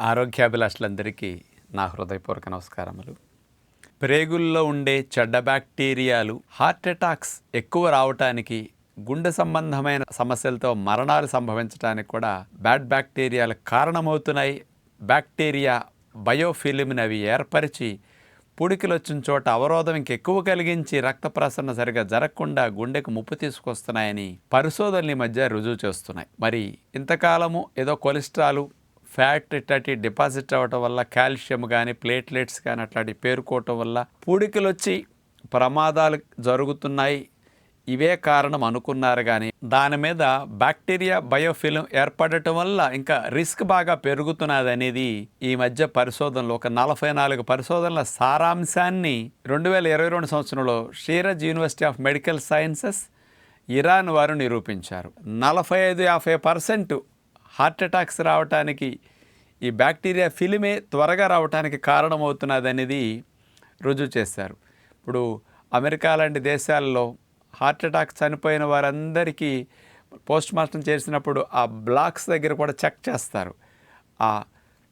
ఆరోగ్యాభిలాషులందరికీ నా హృదయపూర్వక నమస్కారములు. ప్రేగుల్లో ఉండే చెడ్డ బ్యాక్టీరియాలు హార్ట్ అటాక్స్ ఎక్కువ రావటానికి గుండె సంబంధమైన సమస్యలతో మరణాలు సంభవించడానికి కూడా బ్యాడ్ బ్యాక్టీరియాలు కారణమవుతున్నాయి. బ్యాక్టీరియా బయోఫిలిమ్ని అవి ఏర్పరిచి పుడికిలు వచ్చిన చోట అవరోధం ఇంకెక్కువ కలిగించి రక్త ప్రసరణ సరిగా జరగకుండా గుండెకు ముప్పు తీసుకొస్తున్నాయని పరిశోధనల మధ్య రుజువు చేస్తున్నాయి. మరి ఇంతకాలము ఏదో కొలెస్ట్రాలు ఫ్యాట్ ఇట్లాంటి డిపాజిట్ అవ్వటం వల్ల కాల్షియం కానీ ప్లేట్లెట్స్ కానీ అట్లాంటి పేరుకోవటం వల్ల పూడికలు వచ్చి ప్రమాదాలు జరుగుతున్నాయి. ఇవే కారణం అనుకున్నారు కానీ దాని మీద బ్యాక్టీరియా బయోఫిలిం ఏర్పడటం వల్ల ఇంకా రిస్క్ బాగా పెరుగుతున్నది అనేది ఈ మధ్య పరిశోధనలు ఒక నలభై నాలుగు పరిశోధనల సారాంశాన్ని రెండు వేల ఇరవై రెండు సంవత్సరంలో Shiraz university of medical sciences Iran వారు నిరూపించారు. నలభై ఐదు యాభై పర్సెంట్ హార్ట్ అటాక్స్ రావటానికి ఈ బ్యాక్టీరియా ఫిలిమే త్వరగా రావటానికి కారణమవుతున్నదనేది రుజువు చేశారు. ఇప్పుడు అమెరికా లాంటి దేశాల్లో హార్ట్ అటాక్ చనిపోయిన వారందరికీ పోస్ట్ మార్టం చేసినప్పుడు ఆ బ్లాక్స్ దగ్గర కూడా చెక్ చేస్తారు. ఆ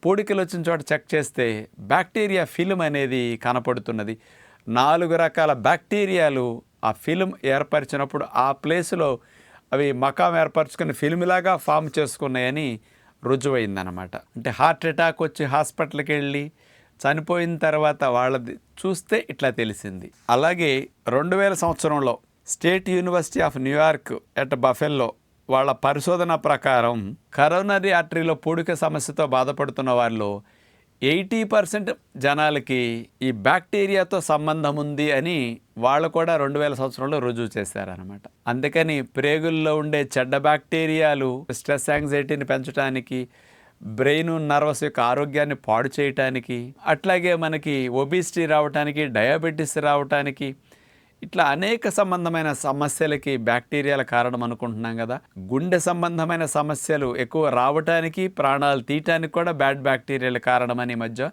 పూడికలు వచ్చిన చోట చెక్ చేస్తే బ్యాక్టీరియా ఫిలిం అనేది కనపడుతున్నది. నాలుగు రకాల బ్యాక్టీరియాలు ఆ ఫిలిం ఏర్పరిచినప్పుడు ఆ ప్లేస్లో అవి మకాం ఏర్పరచుకుని ఫిల్మ్లాగా ఫామ్ చేసుకున్నాయని రుజువైందనమాట అంటే హార్ట్ అటాక్ వచ్చి హాస్పిటల్కి వెళ్ళి చనిపోయిన తర్వాత వాళ్ళది చూస్తే ఇట్లా తెలిసింది. అలాగే రెండు వేల సంవత్సరంలో state university of New York at Buffalo వాళ్ళ పరిశోధన ప్రకారం కరోనరీ ఆర్టరీలో పూడిక సమస్యతో బాధపడుతున్న వారిలో ఎయిటీ పర్సెంట్ జనాలకి ఈ బ్యాక్టీరియాతో సంబంధం ఉంది అని వాళ్ళు కూడా రెండు వేల సంవత్సరంలో రుజువు చేశారనమాట అందుకని ప్రేగుల్లో ఉండే చెడ్డ బ్యాక్టీరియాలు స్ట్రెస్ యాంగ్జైటీని పెంచడానికి బ్రెయిన్ నర్వస్ యొక్క ఆరోగ్యాన్ని పాడు చేయటానికి అట్లాగే మనకి ఒబిసిటీ రావటానికి డయాబెటీస్ రావటానికి ఇట్లా అనేక సంబంధమైన సమస్యలకి బ్యాక్టీరియాల కారణం అనుకుంటున్నాం కదా. గుండె సంబంధమైన సమస్యలు ఎక్కువ రావటానికి ప్రాణాలు తీయటానికి కూడా బ్యాడ్ బ్యాక్టీరియాల కారణమని మధ్య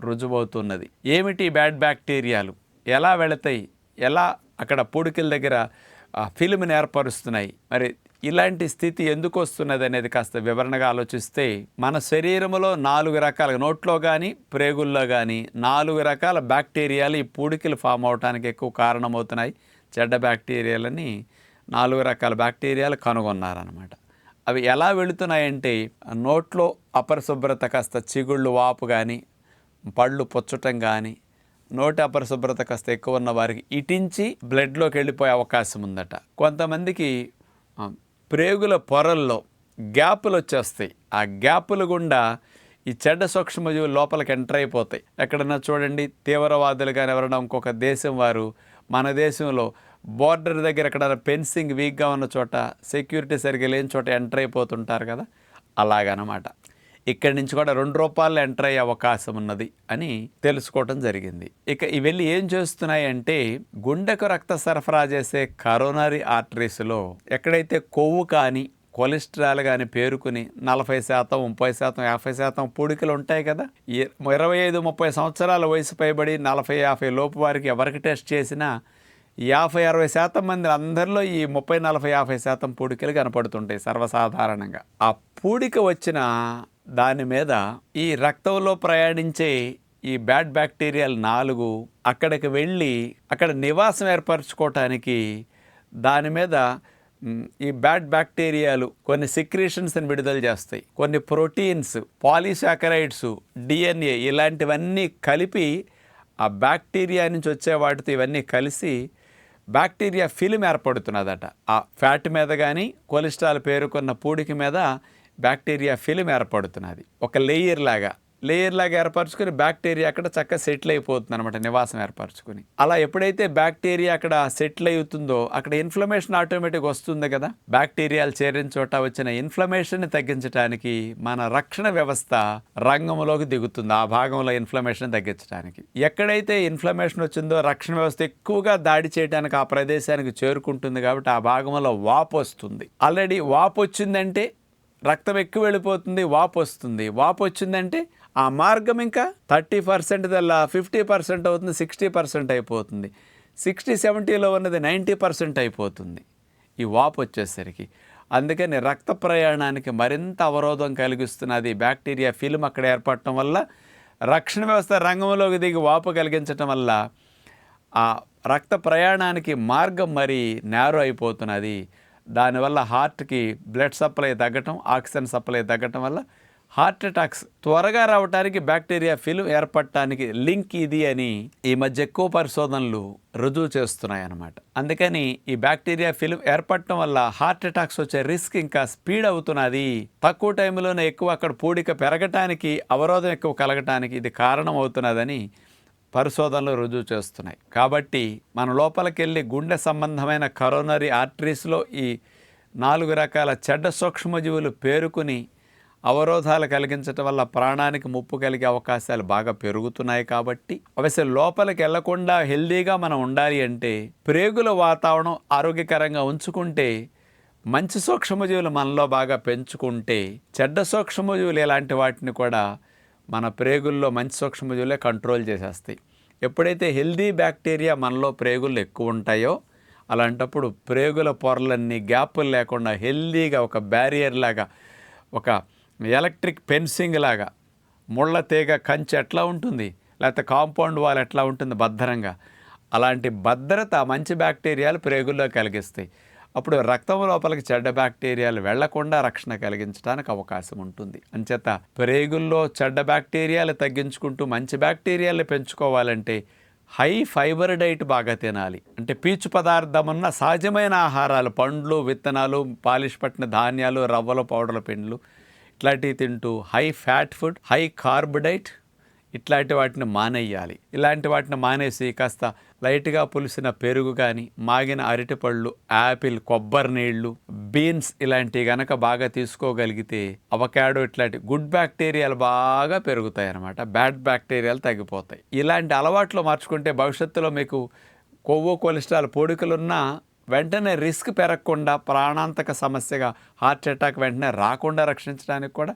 రుజువవుతున్నది. ఏమిటి బ్యాడ్ బ్యాక్టీరియాలు? ఎలా వెళతాయి? ఎలా అక్కడ పూడికల దగ్గర ఆ ఫిల్మ్ని ఏర్పరుస్తున్నాయి. మరి ఇలాంటి స్థితి ఎందుకు వస్తున్నది అనేది కాస్త వివరణగా ఆలోచిస్తే మన శరీరంలో నాలుగు రకాల నోట్లో కానీ ప్రేగుల్లో కానీ నాలుగు రకాల బ్యాక్టీరియాలు ఈ పూడికలు ఫామ్ అవడానికి ఎక్కువ కారణమవుతున్నాయి. చెడ్డ బ్యాక్టీరియాలని నాలుగు రకాల బ్యాక్టీరియాలు కనుగొన్నారనమాట అవి ఎలా వెళుతున్నాయంటే నోట్లో అపరిశుభ్రత కాస్త చిగుళ్ళు వాపు కానీ పళ్ళు పుచ్చటం కానీ నోటి అపరిశుభ్రత కాస్త ఎక్కువ ఉన్న వారికి ఇటించి బ్లడ్లోకి వెళ్ళిపోయే అవకాశం ఉందట. కొంతమందికి ప్రేగుల పొరల్లో గ్యాపులు వచ్చేస్తాయి. ఆ గ్యాపులు గుండా ఈ చెడ్డ సూక్ష్మజీవులు లోపలికి ఎంటర్ అయిపోతాయి. ఎక్కడన్నా చూడండి తీవ్రవాదులు కానీ ఎవరైనా ఇంకొక దేశం వారు మన దేశంలో బోర్డర్ దగ్గర ఎక్కడైనా ఫెన్సింగ్ వీక్గా ఉన్న చోట సెక్యూరిటీ సరిగ్గా లేని చోట ఎంటర్ అయిపోతుంటారు కదా? అలాగనమాట. ఇక్కడి నుంచి కూడా రెండు రూపాయలు ఎంటర్ అయ్యే అవకాశం ఉన్నది అని తెలుసుకోవటం జరిగింది. ఇక ఇవన్నీ ఏం చేస్తున్నాయి అంటే గుండెకు రక్త సరఫరా చేసే కరోనరీ ఆర్టరీస్లో ఎక్కడైతే కొవ్వు కానీ కొలెస్ట్రాల్ కానీ పేరుకుని నలభై శాతం ముప్పై శాతం యాభై శాతం పూడికలు ఉంటాయి కదా? ఇరవై ఐదు ముప్పై సంవత్సరాల వయసు పైబడి నలభై యాభై లోపు వారికి ఎవరికి టెస్ట్ చేసినా యాభై అరవై శాతం మంది అందరిలో ఈ ముప్పై నలభై యాభై శాతం పూడికలు కనపడుతుంటాయి సర్వసాధారణంగా. ఆ పూడిక వచ్చిన దాని మీద ఈ రక్తంలో ప్రయాణించే ఈ బ్యాడ్ బ్యాక్టీరియాలు నాలుగు అక్కడికి వెళ్ళి అక్కడ నివాసం ఏర్పరచుకోవటానికి దాని మీద ఈ బ్యాడ్ బ్యాక్టీరియాలు కొన్ని సిక్రీషన్స్ని విడుదల చేస్తాయి. కొన్ని ప్రోటీన్స్ పాలీసాకరైడ్స్ డిఎన్ఏ ఇలాంటివన్నీ కలిపి ఆ బ్యాక్టీరియా నుంచి వచ్చే వాటితో ఇవన్నీ కలిసి బ్యాక్టీరియా ఫిలిం ఏర్పడుతున్నదట. ఆ ఫ్యాట్ మీద కానీ కొలెస్ట్రాల్ పేరుకున్న పూడికి మీద బ్యాక్టీరియా ఫిలిం ఏర్పడుతున్నది. ఒక లేయర్ లాగా లేయర్ లాగా ఏర్పరచుకుని బ్యాక్టీరియా అక్కడ చక్కగా సెటిల్ అయిపోతుంది అనమాట నివాసం ఏర్పరచుకుని. అలా ఎప్పుడైతే బ్యాక్టీరియా అక్కడ సెటిల్ అవుతుందో అక్కడ ఇన్ఫ్లమేషన్ ఆటోమేటిక్ వస్తుంది కదా. బ్యాక్టీరియాలు చేరిన చోట వచ్చిన ఇన్ఫ్లమేషన్ని తగ్గించడానికి మన రక్షణ వ్యవస్థ రంగంలోకి దిగుతుంది ఆ భాగంలో ఇన్ఫ్లమేషన్ తగ్గించడానికి ఎక్కడైతే ఇన్ఫ్లమేషన్ వచ్చిందో రక్షణ వ్యవస్థ ఎక్కువగా దాడి చేయడానికి ఆ ప్రదేశానికి చేరుకుంటుంది కాబట్టి ఆ భాగంలో వాపు వస్తుంది. ఆల్రెడీ వాపు వచ్చిందంటే రక్తం ఎక్కువ వెళ్ళిపోతుంది వాపు వస్తుంది. వాపు వచ్చిందంటే ఆ మార్గం ఇంకా థర్టీ పర్సెంట్ దల్లా ఫిఫ్టీ పర్సెంట్ అవుతుంది సిక్స్టీ పర్సెంట్ అయిపోతుంది. సిక్స్టీ సెవెంటీలో ఉన్నది నైంటీ పర్సెంట్ అయిపోతుంది. ఈ వాపు వచ్చేసరికి. అందుకని రక్త ప్రయాణానికి మరింత అవరోధం కలిగిస్తున్నది బ్యాక్టీరియా ఫిల్మ్ అక్కడ ఏర్పడటం వల్ల రక్షణ వ్యవస్థ రంగంలోకి దిగి వాపు కలిగించటం వల్ల ఆ రక్త ప్రయాణానికి మార్గం మరి నేరో అయిపోతున్నది. దానివల్ల హార్ట్కి బ్లడ్ సప్లై తగ్గటం ఆక్సిజన్ సప్లై తగ్గటం వల్ల హార్ట్ అటాక్స్ త్వరగా రావడానికి బ్యాక్టీరియా ఫిల్మ్ ఏర్పడటానికి లింక్ ఇది అని ఈ మధ్య ఎక్కువ పరిశోధనలు రుజువు చేస్తున్నాయి అన్నమాట అందుకని ఈ బ్యాక్టీరియా ఫిల్మ్ ఏర్పడటం వల్ల హార్ట్ అటాక్స్ వచ్చే రిస్క్ ఇంకా స్పీడ్ అవుతున్నది. తక్కువ టైంలోనే ఎక్కువ అక్కడ పూడిక పెరగటానికి అవరోధం ఎక్కువ కలగటానికి ఇది కారణం అవుతున్నదని పరిశోధనలు రుజువు చేస్తున్నాయి. కాబట్టి మన లోపలికి వెళ్ళి గుండె సంబంధమైన కరోనరీ ఆర్టరీస్లో ఈ నాలుగు రకాల చెడ్డ సూక్ష్మజీవులు పేరుకుని అవరోధాలు కలిగించటం వల్ల ప్రాణానికి ముప్పు కలిగే అవకాశాలు బాగా పెరుగుతున్నాయి కాబట్టి. అవశ్య లోపలికి వెళ్ళకుండా హెల్దీగా మనం ఉండాలి అంటే ప్రేగుల వాతావరణం ఆరోగ్యకరంగా ఉంచుకుంటే మంచి సూక్ష్మజీవులు మనలో బాగా పెంచుకుంటే చెడ్డ సూక్ష్మజీవులు ఇలాంటి వాటిని కూడా మన ప్రేగుల్లో మంచి సూక్ష్మజీవులే కంట్రోల్ చేసేస్తాయి. ఎప్పుడైతే హెల్దీ బ్యాక్టీరియా మనలో ప్రేగులు ఎక్కువ ఉంటాయో అలాంటప్పుడు ప్రేగుల పొరలన్నీ గ్యాపులు లేకుండా హెల్దీగా ఒక బ్యారియర్ లాగా ఒక ఎలక్ట్రిక్ ఫెన్సింగ్ లాగా ముళ్ళ తీగ కంచె ఎట్లా ఉంటుంది? లేకపోతే కాంపౌండ్ వాల్ ఎట్లా ఉంటుంది? భద్రంగా. అలాంటి భద్రత మంచి బ్యాక్టీరియాలు ప్రేగుల్లో కలిగిస్తాయి. అప్పుడు రక్తం లోపలికి చెడ్డ బ్యాక్టీరియాలు వెళ్ళకుండా రక్షణ కలిగించడానికి అవకాశం ఉంటుంది. అంచేత ప్రేగుల్లో చెడ్డ బ్యాక్టీరియాలు తగ్గించుకుంటూ మంచి బ్యాక్టీరియాలు పెంచుకోవాలంటే హై ఫైబర్ డైట్ బాగా తినాలి. అంటే పీచు పదార్థం ఉన్న సహజమైన ఆహారాలు పండ్లు విత్తనాలు పాలిష్ పట్టిన ధాన్యాలు రవ్వలు పౌడర్ల పిండ్లు ఇట్లాంటివి తింటూ high fat food high carb diet ఇట్లాంటి వాటిని మానేయాలి. ఇలాంటి వాటిని మానేసి కాస్త లైట్గా పులిసిన పెరుగు కానీ మాగిన అరటిపళ్ళు యాపిల్ కొబ్బరి నీళ్ళు బీన్స్ ఇలాంటివి గనక బాగా తీసుకోగలిగితే అవకాడో ఇట్లాంటి గుడ్ బ్యాక్టీరియాలు బాగా పెరుగుతాయి అన్నమాట బ్యాడ్ బ్యాక్టీరియాలు తగ్గిపోతాయి. ఇలాంటి అలవాట్లు మార్చుకుంటే భవిష్యత్తులో మీకు కొవ్వు కొలెస్ట్రాల్ పొడికలున్నా వెంటనే రిస్క్ పెరగకుండా ప్రాణాంతక సమస్యగా హార్ట్ అటాక్ వెంటనే రాకుండా రక్షించడానికి కూడా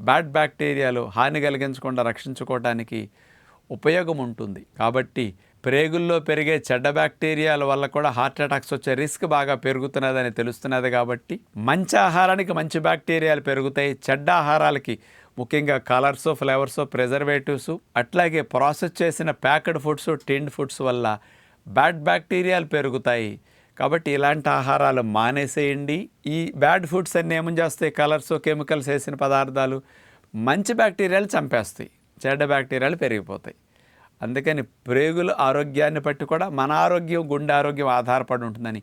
బ్యాడ్ బ్యాక్టీరియాలు హాని కలిగించకుండా రక్షించుకోవడానికి ఉపయోగం ఉంటుంది. కాబట్టి ప్రేగుల్లో పెరిగే చెడ్డ బ్యాక్టీరియాల వల్ల కూడా హార్ట్ అటాక్స్ వచ్చే రిస్క్ బాగా పెరుగుతున్నదని తెలుస్తున్నది కాబట్టి మంచి ఆహారానికి మంచి బ్యాక్టీరియాలు పెరుగుతాయి. చెడ్డ ఆహారాలకి ముఖ్యంగా కలర్స్ ఫ్లేవర్స్ ప్రిజర్వేటివ్స్ అట్లాగే ప్రాసెస్ చేసిన ప్యాక్డ్ ఫుడ్స్ టిండ్ ఫుడ్స్ వల్ల బ్యాడ్ బ్యాక్టీరియాలు పెరుగుతాయి. కాబట్టి ఇలాంటి ఆహారాలు మానేసేయండి. ఈ బ్యాడ్ ఫుడ్స్ అన్నీ ఏమని చేస్తాయి? కలర్స్ కెమికల్స్ వేసిన పదార్థాలు మంచి బ్యాక్టీరియాలు చంపేస్తాయి. చెడ్డ బ్యాక్టీరియాలు పెరిగిపోతాయి. అందుకని ప్రేగుల ఆరోగ్యాన్ని బట్టి కూడా మన ఆరోగ్యం గుండె ఆరోగ్యం ఆధారపడి ఉంటుందని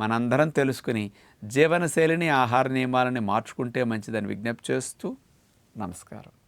మనందరం తెలుసుకుని జీవనశైలిని ఆహార నియమాలని మార్చుకుంటే మంచిదని విజ్ఞప్తి చేస్తూ నమస్కారం.